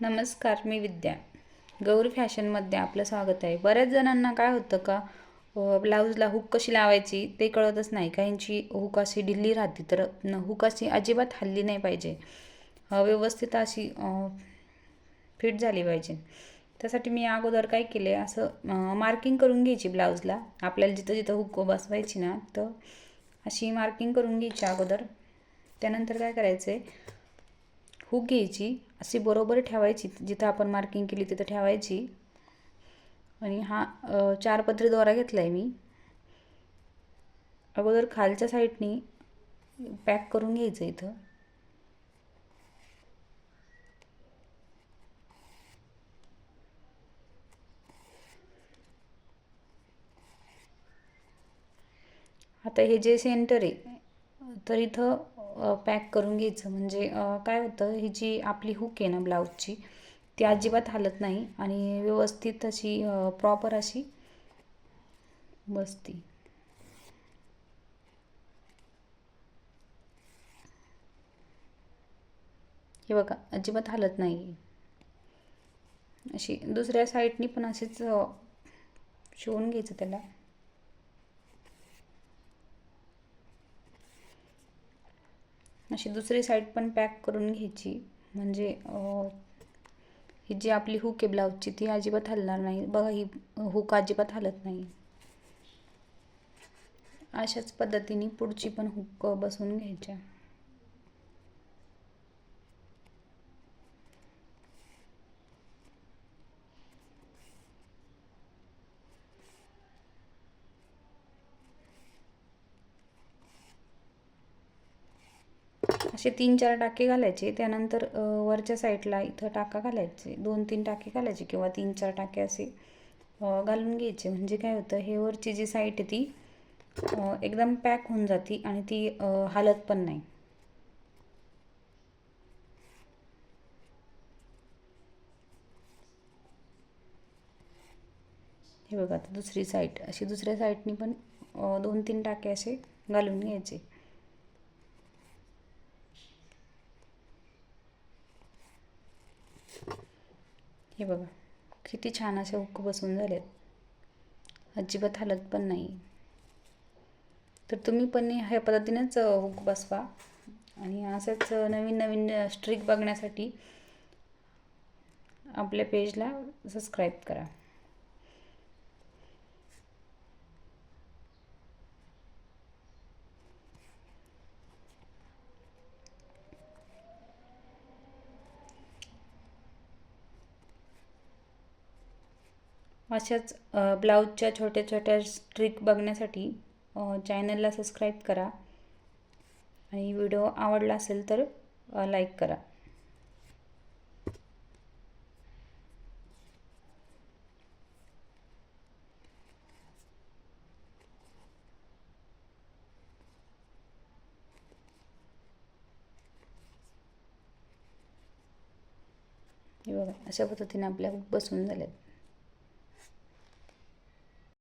नमस्कार मी विद्या. गौरी फॅशनमध्ये आपलं स्वागत आहे. बऱ्याच जणांना काय होतं का ब्लाऊजला हुक कशी लावायची ते कळतच नाही. काहींची हुक अशी ढिल्ली राहते तर न हुक अशी अजिबात हल्ली नाही पाहिजे. व्यवस्थित अशी फिट झाली पाहिजे. त्यासाठी मी अगोदर काय केले असं मार्किंग करून घ्यायची ब्लाऊजला. आपल्याला जिथं जिथं हुक बसवायची ना तर अशी मार्किंग करून घ्यायची अगोदर. त्यानंतर काय करायचं आहे हूक घ्यायची अशी बरोबर ठेवायची जिथं आपण मार्किंग केली तिथं ठेवायची. आणि हा चार पदरी दोरा घेतला आहे मी. अगोदर खालच्या साईडनी पॅक करून घ्यायचं इथं. आता हे जे सेंटर आहे तर इथं पॅक करून घ्यायचं. म्हणजे काय होतं ही जी आपली हुक आहे ना ब्लाऊजची ती अजिबात हालत नाही आणि व्यवस्थित अशी प्रॉपर अशी बसती. हे बघा अजिबात हालत नाही. अशी दुसऱ्या साईडनी पण अशीच शिवून घ्यायचं त्याला. अशी दुसरी साईड पण पॅक करून घ्यायची. म्हणजे ही जी आपली हुक आहे ब्लाऊजची ती अजिबात हलणार नाही. बघा ही हुक अजिबात हलत नाही. अशाच पद्धतीने पुढची पण हुक बसवून घ्यायच्या. असे तीन चार टाके घालायचे. त्यानंतर वरच्या साईडला इथं टाका घालायचे. दोन तीन टाके घालायचे किंवा तीन चार टाके असे घालून घ्यायचे. म्हणजे काय होतं हे वरची जी साईट आहे ती एकदम पॅक होऊन जाती आणि ती हालत पण नाही. हे बघा आता दुसरी साईट अशी दुसऱ्या साईडनी पण दोन तीन टाके असे घालून घ्यायचे. हे बघा किती छान असे हुक बसून झालेत. अजिबात हालत पण नाही. तर तुम्ही पण ह्या पद्धतीनेच हुक बसवा. आणि असंच नवीन नवीन स्ट्रिक बघण्यासाठी आपल्या पेजला सबस्क्राईब करा. अशाच ब्लाऊजच्या छोट्या छोट्या स्ट्रिक बघण्यासाठी चॅनलला सबस्क्राईब करा. आणि व्हिडिओ आवडला असेल तर लाईक करा. हे बघा अशा पद्धतीने आपल्या बसून झाल्यात.